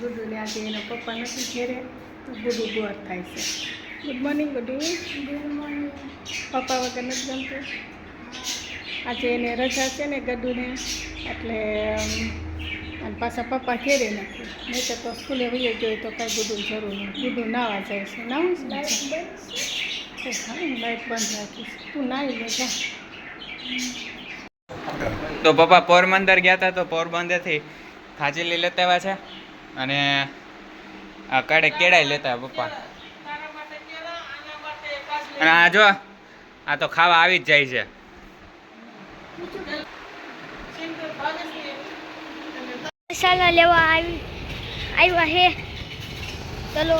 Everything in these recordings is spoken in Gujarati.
ગુડુને આજે એના પપ્પા નથી ઘેરે તો ગુડુ બોર થાય છે. ગુડ મોર્નિંગ ગુડુ પપ્પા વગર નથી ગમતું. આજે એને રજા છે ને ગડુને એટલે અને પાછા પપ્પા ઘેરે નથી. નહીં તો સ્કૂલે વહી ગયો તો કાંઈ ગુડું જરૂર નથી ગુડુ નાવા જાય છે. નાવું લાઈટ બંધ રાખીશ તું નાઈ લે જા. તો પપ્પા પોરબંદર ગયા હતા તો પોરબંદરથી ખાચીલી લેતા આવ્યા છે? અને આ કાઢે કેળાય લેતા પપ્પા. અને આ જો આ તો ખાવા આવી જ જાય છે. મસાલા લેવા આવી આવ્યા હે. ચલો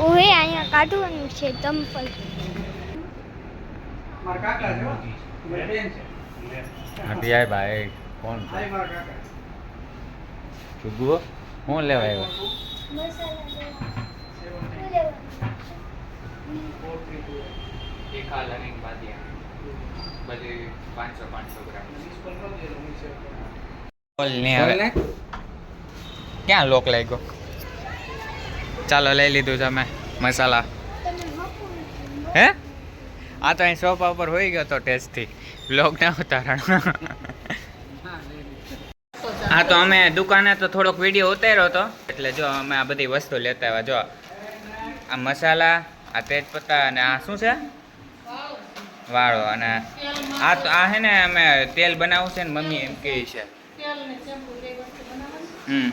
ઓહે અહીંયા કાઢવાનું છે ચંપલ ભાઈ કોણ ચુગવો હું લેવા આવ્યો? ક્યાં લોક લાગ્યો? ચાલો લઈ લીધું તમે મસાલા. હે? આ તો અહીં સોફા ઉપર હોઈ ગયો તો ટેસ્ટથી લોક ના ઉતારણ. હા, તો અમે દુકાને તો થોડોક વીડિયો ઉતાર્યો હતો એટલે જો અમે આ બધી વસ્તુ લેતા આવ્યા. જો, આ મસાલા, આ તેજપત્તા અને આ શું છે? વાળો. અને આ તો, આ હે ને અમે તેલ બનાવવું છે ને મમ્મી એમ કહે છે. હમ.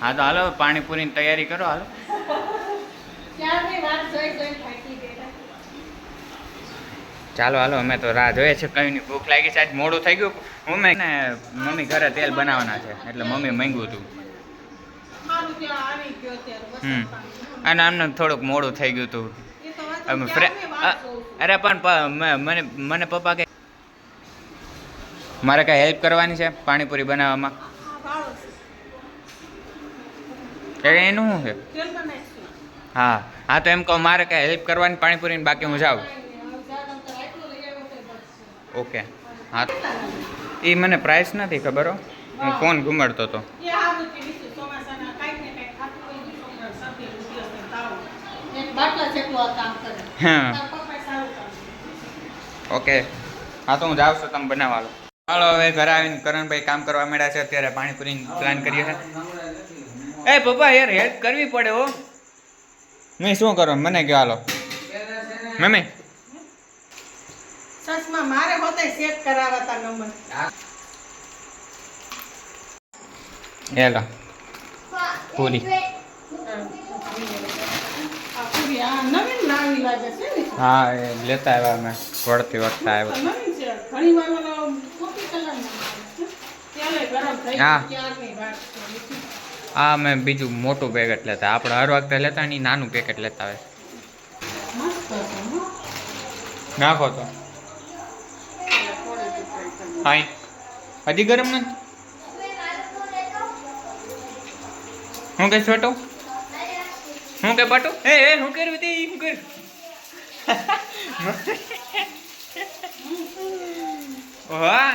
હા, તો હાલો, પાણીપુરીની તૈયારી કરો, હાલો. ચાલો, હાલો, અમે તો રાહ જોઈએ છે. કઈ નહીં, ભૂખ લાગી આજ મોડું થઈ ગયું. મમ્મી ને મમ્મી ઘરે તેલ બનાવવાના છે. એટલે મમ્મી માંગ્યું હતું. હમ. અને આમને થોડુંક મોડું થઈ ગયું હતું. અરે, પણ મને મને પપ્પા કે મારે કાંઈ હેલ્પ કરવાની છે પાણીપુરી બનાવવામાં? એનું શું છે? હા હા, તો એમ કહો, મારે કાંઈ હેલ્પ કરવાની પાણીપુરીની બાકી હું જાઉં. ઓકે. હા. એ મને પ્રાઇસ નથી ખબર હો. હું ફોન ઘુમાડતો હતો હા. ઓકે. હા તો હું જાઉં છું તમે બનાવવા ચાલો હવે ઘરે આવીને કરણભાઈ કામ કરવા માંડ્યા છે અત્યારે પાણીપુરી પ્લાન કરીએ છે. એ પપ્પા યાર હેલ્પ કરવી પડે હો. મેં શું કરો? મને કહો હાલો. મમ્મી. સસમાં મારે હોતે ચેક કરાવતા નંબર. હેલો. પૂરી. હા એ લેતા આવ્યા મેં વળતી વળતા આવ્યા. હા. અમે બીજું મોટું પેકેટ લેતા આપણે હર વખતે લેતા નહીં નાનું પેકેટ લેતા આવે નાખો તો. હાય. હજી ગરમ નથી? હું કે છોટો હું કે પટુ એ એ હું કર્યું તી હું કર્યું. વાહ.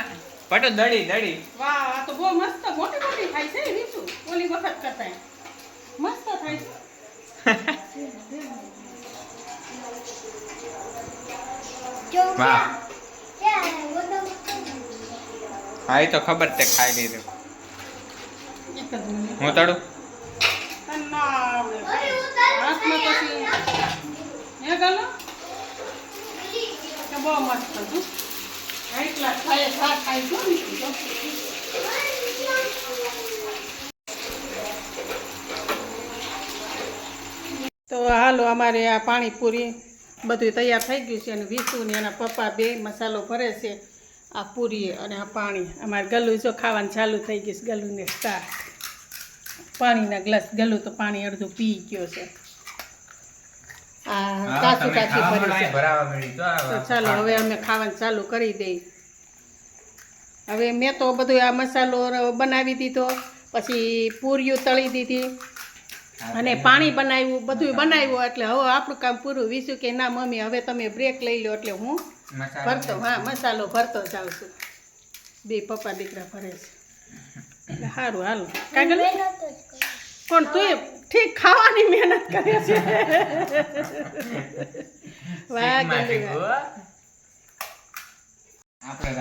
પાટો દડી દડી વાહ આ તો બહુ મસ્ત મોટી મોટી થાય છે રીચું ઓલી વખત કરતા મસ્ત થાય છે. વાહ. હા, એ તો ખબર તે ખાઈ લીધું હું તડું તને ના આવડે હાથમાં પછી હે ગલો કે બહુ મસ્ત હતું એટલા ખાય ખા ખાય છો ને તો. તો હાલો, અમારે આ પાણીપુરી બધું તૈયાર થઈ ગયું છે અને વિસુ ને એના પપ્પા બે મસાલો ભરે છે આ પૂરી અને આ પાણી અમારે ગલું જો ખાવાનું ચાલુ થઈ ગયું છે ગલુને સ્ટાર્ટ પાણીના ગ્લાસ ગલું તો પાણી અડધું પી ગયો છે. આ કાચું કાચું ભરી છે. તો ચાલો હવે અમે ખાવાનું. ચાલુ કરી દઈ. હવે મેં તો બધું આ મસાલો બનાવી દીધો પછી પૂરીઓ તળી દીધી. અને પાણી બનાવ્યું બધું બનાવ્યું. એટલે હવે આપણું કામ પૂરું. વીસું કે ના મમ્મી હવે તમે બ્રેક લઈ લો એટલે હું ભરતો હા મસાલો ભરતો જાઉં છું. બે પપ્પા દીકરા ભરે છે. એટલે સારું હાલો. કાગળ? પણ તું ઠીક ખાવાની મહેનત કરે છે.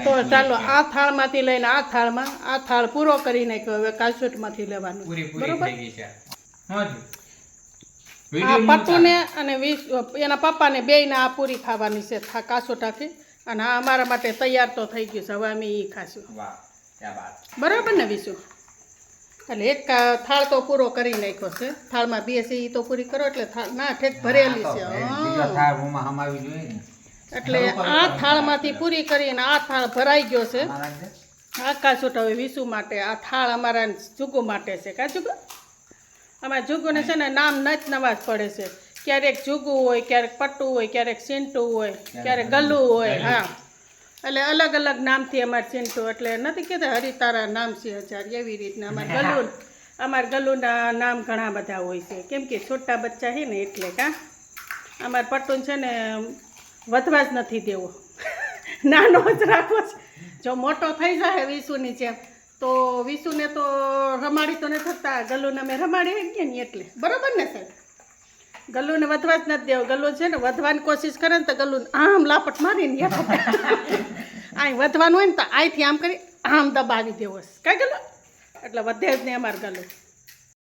તો ચાલો આ થાળમાંથી લઈને આ થાળમાં આ થાળ પૂરો કરી નાખ્યો હવે કાસુટમાંથી લેવાનું. બરોબર? થઈ ગઈ છે. હા પટ્ટુને અને વીસ એના પપ્પાને બેયને આ પૂરી ખાવાની છે કાસોટાથી. અને આ અમારા માટે તૈયાર તો થઈ ગયું છે. હવે અમે એ ખાશું. બરાબર ને વિશુ? એટલે એક થાળ તો પૂરો કરી નાખ્યો છે. થાળમાં બે છે એ તો પૂરી કરો એટલે થાળ ના ઠેક ભરેલી છે. એટલે આ થાળમાંથી પૂરી કરીને આ થાળ ભરાઈ ગયો છે. આ કાસોટા હવે વિશુ માટે આ થાળ અમારા જુગુ માટે છે. કા જુગુ? અમારા જુગુને છે ને નામ નચ નવા જ પડે છે. ક્યારેક જુગુ હોય ક્યારેક પટ્ટુ હોય ક્યારેક ચિંટુ હોય ક્યારેક ગલ્લુ હોય હા. એટલે અલગ અલગ નામથી અમારે ચિંટુ એટલે નથી કહેતા હરિતારા નામ છે હજાર એવી રીતના અમારે ગલ્લુ અમારે ગલ્લુના નામ ઘણા બધા હોય છે. કેમ કે છોટા બચ્ચા છે ને એટલે કા અમારે પટ્ટુન છે ને વધવા જ નથી દેવો. નાનો જ રાખવો છે. જો મોટો થઈ જાય વિશુની જેમ. તો વિશુને તો રમાડી તો નથી થતા. ગલ્લુને અમે રમાડી ગયા ને એટલે. બરાબર ને સાહેબ? ગલ્લુને વધવા જ નથી દેવો. ગલ્લુ છે ને વધવાની કોશિશ કરે ને તો ગલ્લુ આમ લાપટ મારીને અહીં વધવાનું હોય ને તો અહીંથી આમ કરી આમ દબાવી દેવો. કાંઈ ગલ્લુ એટલે વધે જ નહીં અમારે ગલ્લુ